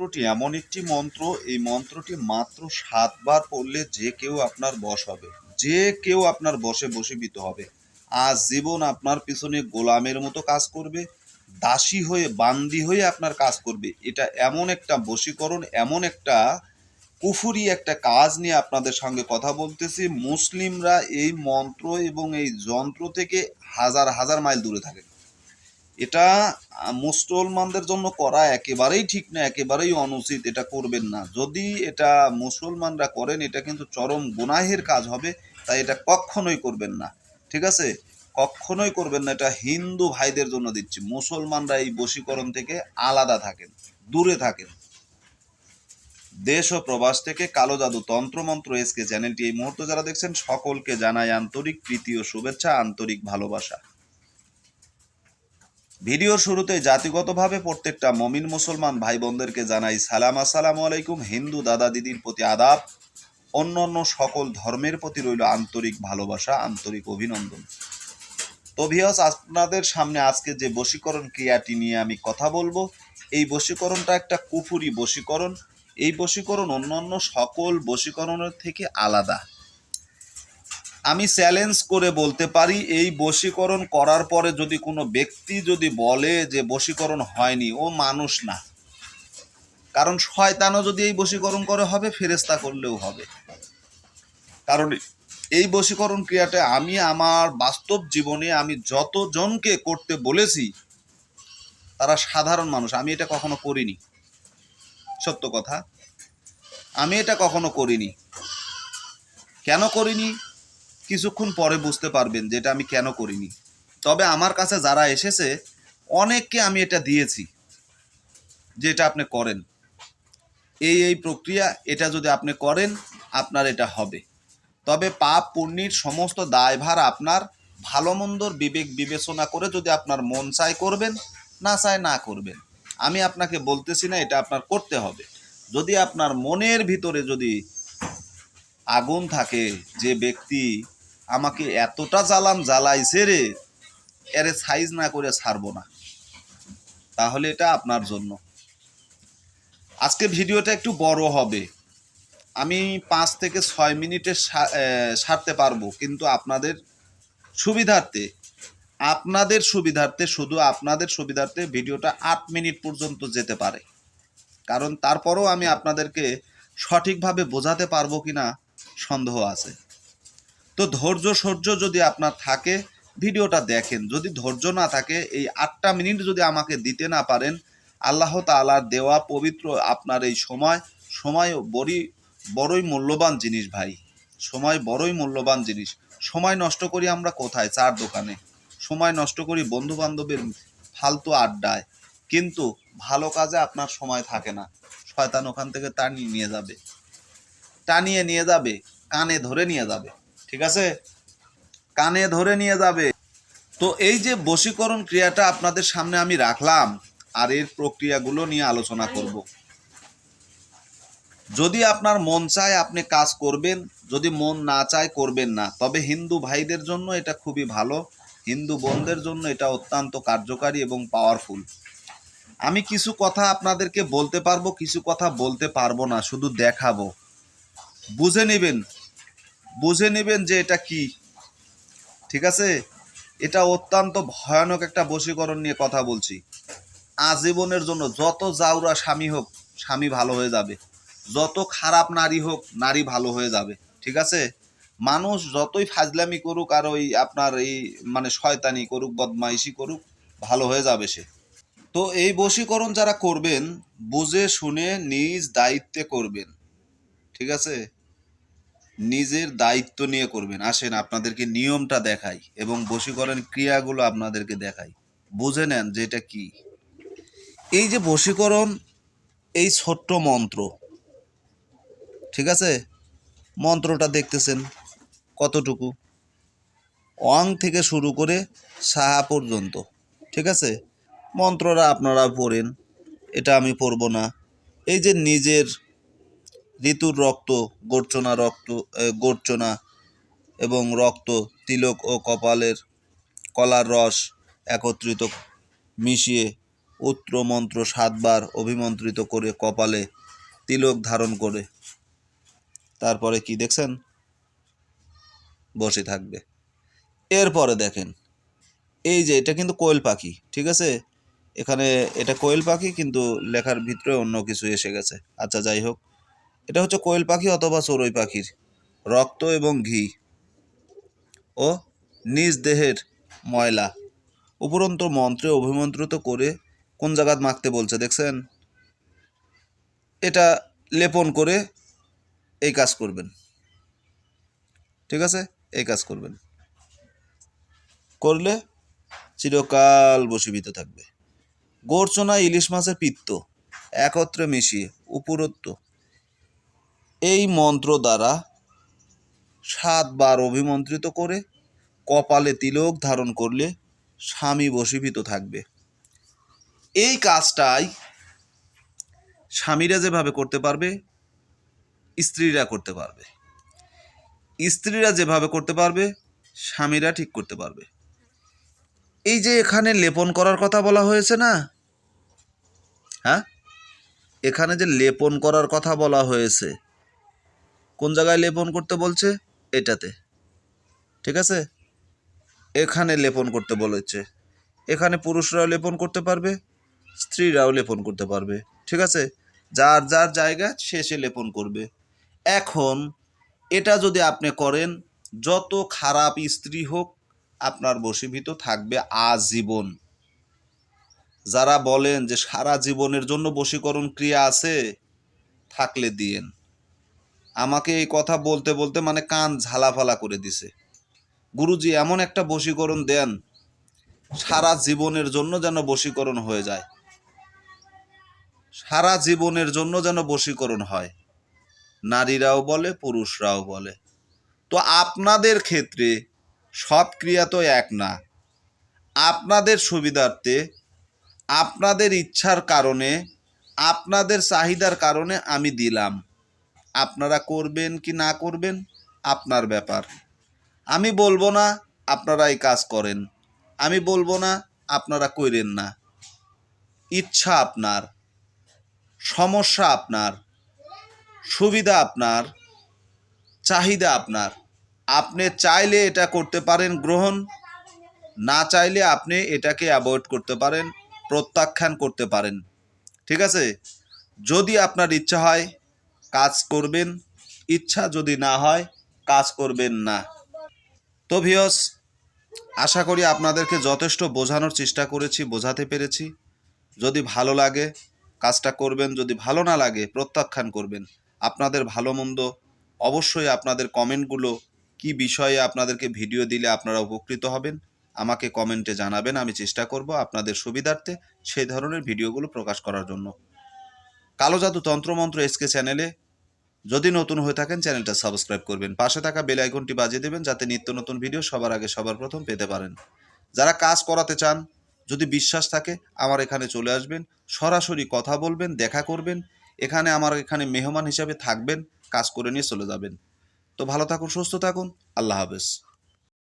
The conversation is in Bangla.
মন্ত্রটি, এমন একটি মন্ত্র, এই মন্ত্রটি মাত্র সাতবার পড়লে যে কেউ আপনার বশ হবে, যে কেউ আপনার বশে বশীভূত হবে। আজ জীবন আপনার পিছনে গোলামের মতো কাজ করবে, দাসী হয়ে, বান্দি হয়ে আপনার কাজ করবে। এটা এমন একটা বশীকরণ, এমন একটা কুফুরি একটা কাজ নিয়ে আপনাদের সঙ্গে কথা বলতেছি। মুসলিমরা এই মন্ত্র এবং এই যন্ত্র থেকে হাজার হাজার মাইল দূরে থাকেন। এটা মুসলমানদের জন্য করা একেবারেই ঠিক না, একেবারেই অনুচিত, এটা করবেন না। যদি এটা মুসলমানরা করেন, এটা কিন্তু চরম গুনাহের কাজ হবে, তাই এটা কখনোই করবেন না। ঠিক আছে? কখনোই করবেন না, এটা হিন্দু ভাইদের জন্য দিচ্ছি। মুসলমানরা এই বশীকরণ থেকে আলাদা থাকেন, দূরে থাকেন। দেশ ও প্রবাস থেকে কালো জাদু তন্ত্রমন্ত্র এসকে চ্যানেলটি এই মুহূর্তে যারা দেখছেন, সকলকে জানাই আন্তরিক প্রীতি ও শুভেচ্ছা, আন্তরিক ভালোবাসা। ভিডিওর শুরুতে জাতিগতভাবে প্রত্যেকটা মমিন মুসলমান ভাই বোনদেরকে জানাই সালাম। আসসালামু আলাইকুম, হিন্দু দাদা দিদির প্রতি আদাব। অন্য অন্য সকল ধর্মের প্রতি রইল আন্তরিক ভালোবাসা, আন্তরিক অভিনন্দন। তো আপনাদের সামনে আজকে যে বশীকরণ ক্রিয়াটি নিয়ে আমি কথা বলব, এই বশীকরণটা একটা কুফুরি বশীকরণ। এই বশীকরণ অন্যান্য সকল বশীকরণের থেকে আলাদা। আমি চ্যালেঞ্জ করে বলতে পারি, এই বশীকরণ করার পরে যদি কোনো ব্যক্তি যদি বলে যে বশীকরণ হয়নি, ও মানুষ না। কারণ শয়তানও যদি এই বশীকরণ করে হবে ফেরেস্তা করলেও হবে। কারণ এই বশীকরণ ক্রিয়াটা আমি আমার বাস্তব জীবনে আমি যতজনকে করতে বলেছি, তারা সাধারণ মানুষ। আমি এটা কখনো করিনি। সত্য কথা। আমি এটা কখনো করিনি। কেন করিনি? কিছুক্ষণ পরে বুঝতে পারবেন যে এটা আমি কেন করিনি। তবে আমার কাছে যারা এসেছে, অনেককে আমি এটা দিয়েছি যে এটা আপনি করেন। এই এই প্রক্রিয়া, এটা যদি আপনি করেন, আপনার এটা হবে। তবে পাপ, পুণ্যির সমস্ত দায়ভার আপনার ভালো মন্দর বিবেক বিবেচনা করে যদি আপনার মন চায় করবেন, না চায় না করবেন। আমি আপনাকে বলতেছি না, এটা আপনার করতে হবে। যদি আপনার মনের ভিতরে যদি আগুন থাকে, যে ব্যক্তি আমাকে এতটা জ্বালান জ্বালাইছে রে, এরে সাইজ না করে ছাড়বো না। তাহলে এটা আপনার জন্য। আজকে ভিডিওটা একটু বড় হবে। আমি পাঁচ থেকে ছয় মিনিটে সারতে পারব, কিন্তু আপনাদের সুবিধার্থে আপনাদের সুবিধার্থে, শুধু আপনাদের সুবিধার্থে ভিডিওটা আট মিনিট পর্যন্ত যেতে পারে। কারণ তারপরও আমি আপনাদেরকে সঠিকভাবে বোঝাতে পারব কিনা সন্দেহ আছে। তো ধৈর্য সহ্য যদি আপনার থাকে, ভিডিওটা দেখেন। যদি ধৈর্য না থাকে, এই আটটা মিনিট যদি আমাকে দিতে না পারেন, আল্লাহ তালার দেওয়া পবিত্র আপনার এই সময় সময় বড়ই বড়ই মূল্যবান জিনিস ভাই। সময় বড়ই মূল্যবান জিনিস। সময় নষ্ট করি আমরা কোথায়? চার দোকানে। সময় নষ্ট করি বন্ধু বান্ধবের ফালতু আড্ডায়। কিন্তু ভালো কাজে আপনার সময় থাকে না। শয়তান ওখান থেকে টানিয়ে নিয়ে যাবে। টানিয়ে নিয়ে যাবে, কানে ধরে নিয়ে যাবে। ঠিক আছে? কানে ধরে নিয়ে যাবে। তো এই যে বশীকরণ ক্রিয়াটা আপনাদের সামনে আমি রাখলাম, আর এর প্রক্রিয়াগুলো নিয়ে আলোচনা করব। যদি আপনার মন চায় আপনি কাজ করবেন, যদি মন না চায় করবেন না। তবে হিন্দু ভাইদের জন্য এটা খুবই ভালো, হিন্দু বোনদের জন্য এটা অত্যন্ত কার্যকারী এবং পাওয়ারফুল আমি কিছু কথা আপনাদেরকে বলতে পারব, কিছু কথা বলতে পারব না, শুধু দেখাবো। বুঝে নেবেন বুঝে নেবেন যে এটা কি। ঠিক আছে? এটা অত্যন্ত ভয়ানক একটা বশীকরণ নিয়ে কথা বলছি। আজীবনের জন্য যত জাউরা স্বামী হোক, স্বামী ভালো হয়ে যাবে। যত খারাপ নারী হোক, নারী ভালো হয়ে যাবে। ঠিক আছে? মানুষ যতই ফাজলামি করুক আর ওই আপনার এই মানে শয়তানি করুক, বদমাইশি করুক, ভালো হয়ে যাবে সে। তো এই বশীকরণ যারা করবেন, বুঝে শুনে নিজ দায়িত্বে করবেন। ঠিক আছে? নিজের দায়িত্ব নিয়ে করবেন। আসেন, আপনাদেরকে নিয়মটা দেখাই এবং বশীকরণ ক্রিয়াগুলো আপনাদেরকে দেখাই। বুঝে নেন যে এটা কি। এই যে বশীকরণ, এই ছোট্ট মন্ত্র, ঠিক আছে? মন্ত্রটা দেখতেছেন কতটুকু? অং থেকে শুরু করে সাহা পর্যন্ত, ঠিক আছে? মন্ত্ররা আপনারা পড়েন, এটা আমি পড়ব না। এই যে নিজের ঋতুর রক্ত গোর্চনা রক্ত গোর্চনা এবং রক্ত, তিলক ও কপালের কলার রস একত্রিত মিশিয়ে উত্র মন্ত্র সাতবার অভিমন্ত্রিত করে কপালে তিলক ধারণ করে। তারপরে কি দেখছেন? বসে থাকবে। এরপরে দেখেন, এই যে এটা কিন্তু কোয়েল পাখি, ঠিক আছে? এখানে এটা কোয়েল পাখি, কিন্তু লেখার ভিতরে অন্য কিছু এসে গেছে। আচ্ছা যাই হোক। এটা হচ্ছে কোয়েল পাখি অথবা চড়ুই পাখির রক্ত এবং ঘি ও নিজ দেহের ময়লা। উপরন্ত মন্ত্রে অভিমন্ত্রিত করে কোন জায়গাত মাখতে বলছে, দেখছেন? এটা লেপন করে এই কাজ করবেন। ঠিক আছে? এই কাজ করবেন। করলে চিরকাল বসীভূত থাকবে। গোরচনা ইলিশ মাছের পিত্ত একত্রে মিশিয়ে উপরত্ব এই মন্ত্র দ্বারা সাতবার অভিমন্ত্রিত করে কপালে তিলক ধারণ করলে স্বামী বশীভূত থাকবে। এই কাজটাই স্বামীরা যেভাবে করতে পারবে, স্ত্রীরা করতে পারবে। স্ত্রীরা যেভাবে করতে পারবে, স্বামীরা ঠিক করতে পারবে। এই যে এখানে লেপন করার কথা বলা হয়েছে না? হ্যাঁ? এখানে যে লেপন করার কথা বলা হয়েছে কোন জায়গায় লেপন করতে বলছে? এটাতে। ঠিক আছে? এখানে লেপন করতে বলেছে। এখানে পুরুষরাও লেপন করতে পারবে, স্ত্রীরাও লেপন করতে পারবে। ঠিক আছে? যার যার জায়গা, সে সে লেপন করবে। এখন এটা যদি আপনি করেন, যত খারাপ স্ত্রী হোক, আপনার বশীভূত থাকবে আজীবন। যারা বলেন যে সারা জীবনের জন্য বশীকরণ ক্রিয়া আছে, থাকলে দিয়েন। আমাকে এই কথা বলতে বলতে মানে কান ঝালাফালা করে দিছে। গুরুজি, এমন একটা বশীকরণ দেন, সারা জীবনের জন্য যেন বশীকরণ হয়ে যায়। সারা জীবনের জন্য যেন বশীকরণ হয়। নারীরাও বলে, পুরুষরাও বলে। তো আপনাদের ক্ষেত্রে সব ক্রিয়া তো এক না। আপনাদের সুবিধার্থে, আপনাদের ইচ্ছার কারণে, আপনাদের চাহিদার কারণে আমি দিলাম। আপনারা করবেন কি না করবেন, আপনার ব্যাপার। আমি বলব না আপনারা এই কাজ করেন। আমি বলব না আপনারা কইরেন না। ইচ্ছা আপনার, সমস্যা আপনার, সুবিধা আপনার, চাহিদা আপনার। আপনি চাইলে এটা করতে পারেন গ্রহণ, না চাইলে আপনি এটাকে অ্যাভয়েড করতে পারেন, প্রত্যাখ্যান করতে পারেন। ঠিক আছে? যদি আপনার ইচ্ছা হয় কাজ করবেন, ইচ্ছা যদি না হয় কাজ করবেন না। তো ভিয়স আশা করি আপনাদেরকে যথেষ্ট বোঝানোর চেষ্টা করেছি, বোঝাতে পেরেছি। যদি ভালো লাগে, কাজটা করবেন, যদি ভালো না লাগে, প্রত্যাখ্যান করবেন। আপনাদের ভালো মন্দ অবশ্যই আপনাদের কমেন্টগুলো কি বিষয়ে আপনাদেরকে ভিডিও দিলে আপনারা উপকৃত হবেন, আমাকে কমেন্টে জানাবেন, আমি চেষ্টা করব আপনাদের সুবিধার্থে সেই ধরনের ভিডিওগুলো প্রকাশ করার জন্য। কালো জাদু তন্ত্রমন্ত্র এসকে চ্যানেলে যদি নতুন হয়ে থাকেন, চ্যানেলটা সাবস্ক্রাইব করবেন। পাশে থাকা বেল আইকনটি বাজিয়ে দেবেন যাতে নিত্য নতুন ভিডিও সবার আগে, সবার প্রথম পেতে পারেন। যারা কাজ করাতে চান, যদি বিশ্বাস থাকে, আমার এখানে চলে আসবেন, সরাসরি কথা বলবেন, দেখা করবেন। এখানে আমার এখানে মেহমান হিসাবে থাকবেন, কাজ করে নিয়ে চলে যাবেন। তো ভালো থাকুন, সুস্থ থাকুন, আল্লাহ হাফেজ।